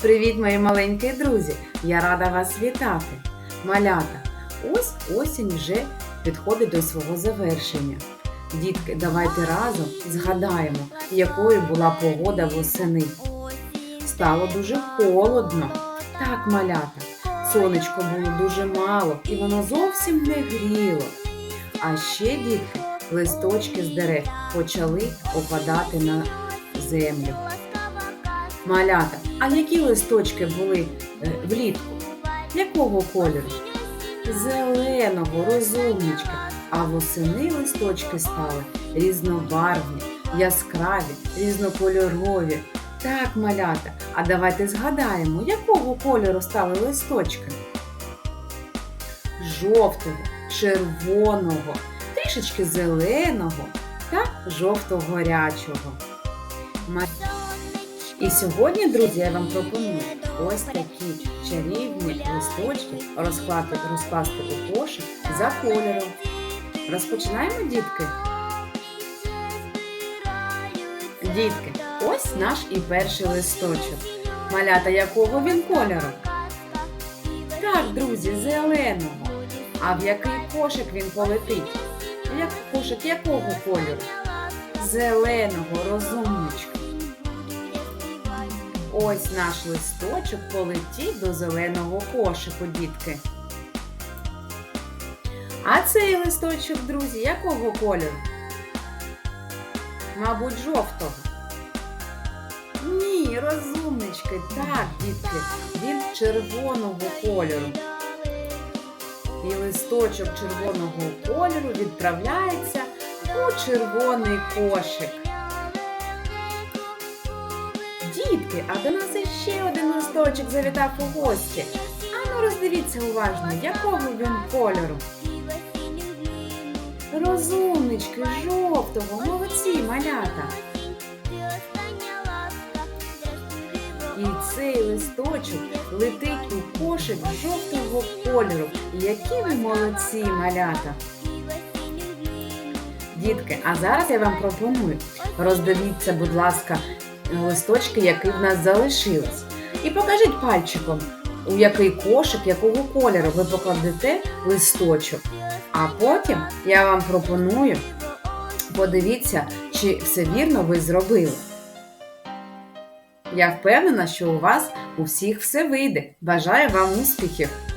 Привіт, мої маленькі друзі! Я рада вас вітати. Малята, ось осінь вже підходить до свого завершення. Дітки, давайте разом згадаємо, якою була погода восени. Стало дуже холодно. Так, малята, сонечко було дуже мало і воно зовсім не гріло. А ще дітки, листочки з дерев почали опадати на землю. Малята, а які листочки були е, влітку? Якого кольору? Зеленого, розумнички. А восени листочки стали різнобарвні, яскраві, різнокольорові. Так, малята, а давайте згадаємо, якого кольору стали листочки? Жовтого, червоного, трішечки зеленого та жовто-горячого. І сьогодні, друзі, я вам пропоную ось такі чарівні листочки розкласти, розкласти у кошик за кольором. Розпочинаємо, дітки. Дітки, ось наш і перший листочок. Малята якого він кольору? Так, друзі, зеленого. А в який кошик він полетить? Як кошик якого кольору? Зеленого, розумничка. Ось наш листочок полетів до зеленого кошику, дітки. А цей листочок, друзі, якого кольору? Мабуть, жовтого. Ні, розумнички, так, дітки, він червоного кольору. І листочок червоного кольору відправляється у червоний кошик. Дітки, а до нас іще один листочок завітав у гості. Ану роздивіться уважно, якого він кольору. Розумнички, жовтого, молодці, малята. І цей листочок летить у кошик жовтого кольору. Які ви молодці, малята. Дітки, а зараз я вам пропоную. Роздивіться, будь ласка, листочки, які в нас залишились. І покажіть пальчиком, у який кошик, якого кольору ви покладете листочок. А потім я вам пропоную подивіться, чи все вірно ви зробили. Я впевнена, що у вас у всіх все вийде. Бажаю вам успіхів!